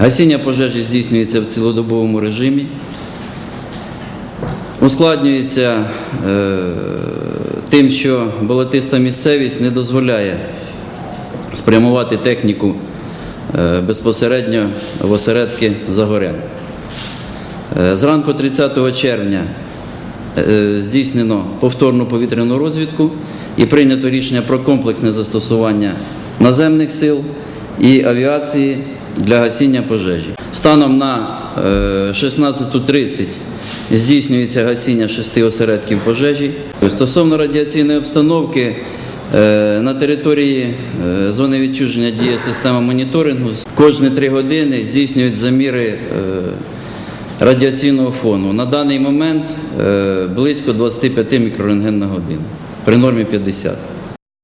Гасіння пожежі здійснюється в цілодобовому режимі. Ускладнюється е, тим, що болотиста місцевість не дозволяє спрямувати техніку е, безпосередньо в осередки загорянь. Е, Зранку 30 червня е, здійснено повторну повітряну розвідку і прийнято рішення про комплексне застосування наземних сил і авіації для гасіння пожежі. Станом на е, 16.30 здійснюється гасіння шести осередків пожежі. Стосовно радіаційної обстановки, е, на території е, зони відчуження діє система моніторингу. Кожні три години здійснюють заміри е, радіаційного фону. На даний момент е, близько 25 мікрорентген на годину при нормі 50.